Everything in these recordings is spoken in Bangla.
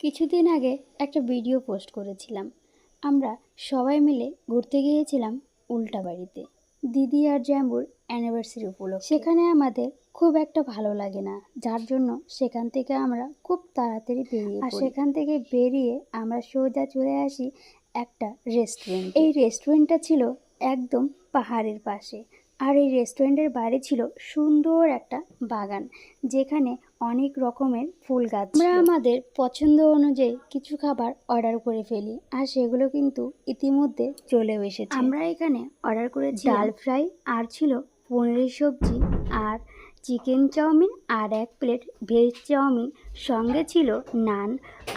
কিছুদিন আগে একটা ভিডিও পোস্ট করেছিলাম। আমরা সবাই মিলে ঘুরতে গিয়েছিলাম উল্টা বাড়িতে। দিদি আর জ্যাম্বুর অ্যানিভার্সারি উপলক্ষে। সেখানে আমাদের খুব একটা ভালো লাগে না যার জন্য সেখান থেকে আমরা খুব তাড়াতাড়ি বেরিয়ে আর সেখান থেকে বেরিয়ে আমরা সোজা চলে আসি একটা রেস্টুরেন্ট এই রেস্টুরেন্টটা ছিল একদম পাহাড়ের পাশে। আর এই রেস্টুরেন্টের বাইরে ছিল সুন্দর একটা বাগান যেখানে অনেক রকমের ফুল গাছ আমরা আমাদের পছন্দ অনুযায়ী কিছু খাবার অর্ডার করে ফেলি আর সেগুলো কিন্তু ইতিমধ্যে চলে এসেছে। আমরা এখানে অর্ডার করে ডাল ফ্রাই আর ছিল পনিরের সবজি আর চিকেন চাউমিন আর এক প্লেট ভেজ চাউমিন সঙ্গে ছিল নান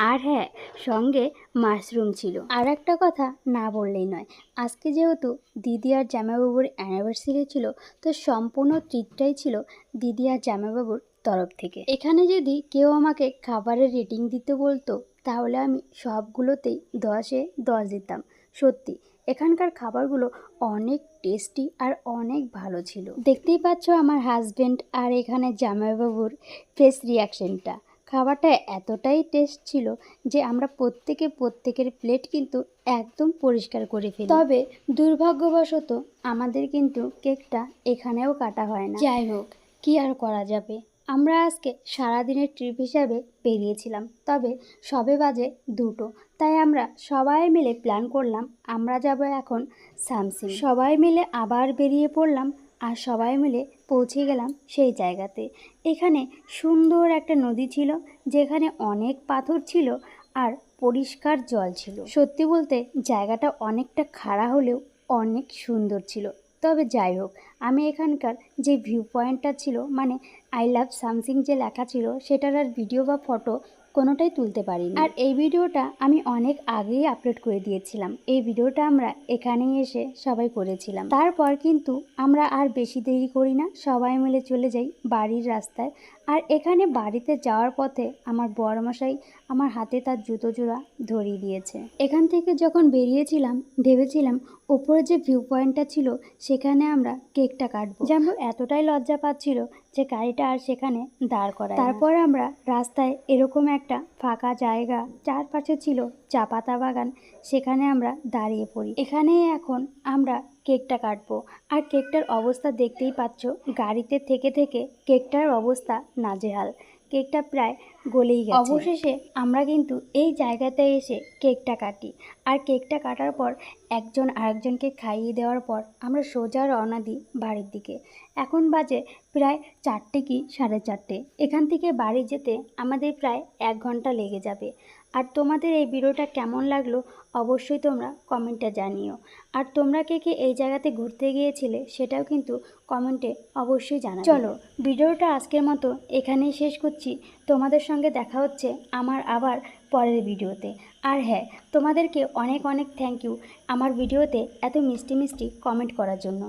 আর হ্যাঁ সঙ্গে মাশরুম ছিল। আর একটা কথা না বললেই নয়, আজকে যেহেতু দিদি আর জামাইবাবুর অ্যানিভার্সারি ছিল, তো সম্পূর্ণ ট্রিটটাই ছিল দিদি আর জামাইবাবুর তরফ থেকে। এখানে যদি কেউ আমাকে খাবারের রেটিং দিতে বলতো তাহলে আমি সবগুলোতেই দশে দশ দিতাম। সত্যি, এখানকার খাবারগুলো অনেক টেস্টি আর অনেক ভালো ছিল। দেখতেই পাচ্ছ আমার হাজব্যান্ড আর এখানে জামাইবাবুর ফেস রিয়াকশনটা খাবারটা এতটাই টেস্ট ছিল যে আমরা প্রত্যেকে প্রত্যেকের প্লেট কিন্তু একদম পরিষ্কার করে ফেলি। তবে দুর্ভাগ্যবশত আমাদের কিন্তু কেকটা এখানেও কাটা হয় না। যাই হোক, কি আর করা যাবে? আমরা আজকে সারাদিনের ট্রিপ হিসাবে বেরিয়েছিলাম, তবে সবে বাজে দুটো, তাই আমরা সবাই মিলে প্ল্যান করলাম আমরা যাব এখন সামসিং। সবাই মিলে আবার বেরিয়ে পড়লাম আর সবাই মিলে পৌঁছে গেলাম সেই জায়গাতে। এখানে সুন্দর একটা নদী ছিল, যেখানে অনেক পাথর ছিল আর পরিষ্কার জল ছিল। সত্যি বলতে জায়গাটা অনেকটা খাড়া হলেও অনেক সুন্দর ছিল। তবে যাই হোক, আমি এখানকার যে ভিউ পয়েন্টটা ছিল মানে আই লাভ সামথিং যে লেখা ছিল, সেটার আর ভিডিও বা ফটো কোনোটাই তুলতে পারিনি। আর এই ভিডিওটা আমি অনেক আগেই আপলোড করে দিয়েছিলাম। এই ভিডিওটা আমরা এখানেই এসে সবাই করেছিলাম। তারপর কিন্তু আমরা আর বেশি দেরি করি না সবাই মিলে চলে যাই বাড়ির রাস্তায়। আর এখানে বাড়িতে যাওয়ার পথে আমার বড়মশাই আমার হাতে তার জুতো জোড়া ধরিয়ে দিয়েছে। এখান থেকে যখন বেরিয়েছিলাম ভেবেছিলাম ওপরে যে ভিউ পয়েন্টটা ছিল সেখানে আমরা কেকটা কাটবো। যেমন এতটাই লজ্জা পাচ্ছিল যে গাড়িটা আর সেখানে দাঁড় করা তারপর আমরা রাস্তায় এরকম একটা ফাঁকা জায়গা চারপাশে ছিল চা পাতা বাগান, সেখানে আমরা দাঁড়িয়ে পড়ি। এখানে এখন আমরা কেকটা কাটবো। আর কেকটার অবস্থা দেখতেই পাচ্ছ, গাড়িতে থেকে থেকে কেকটার অবস্থা নাজেহাল। কেকটা প্রায় গলেই গেছে। অবশেষে আমরা কিন্তু এই জায়গাতে এসে কেকটা কাটি। আর কেকটা কাটার পর একজন আরেকজনকে খাইয়ে দেওয়ার পর আমরা সোজা রওনা দিই বাড়ির দিকে। এখন বাজে প্রায় চারটে কি সাড়ে চারটে। এখান থেকে বাড়ি যেতে আমাদের প্রায় এক ঘণ্টা লেগে যাবে। আর তোমাদের এই ভিডিওটা কেমন লাগল অবশ্যই তোমরা কমেন্টে জানিও। আর তোমরা কে কে এই জায়গাতে ঘুরতে গিয়েছিলে সেটাও কিন্তু কমেন্টে অবশ্যই জানা চলো ভিডিওটা আজকের মতো এখানেই শেষ করছি। তোমাদের সঙ্গে দেখা হচ্ছে আমার আবার পরের ভিডিওতে। আর হ্যাঁ তোমাদেরকে অনেক অনেক থ্যাংক ইউ আমার ভিডিওতে এত মিষ্টি মিষ্টি কমেন্ট করার জন্য।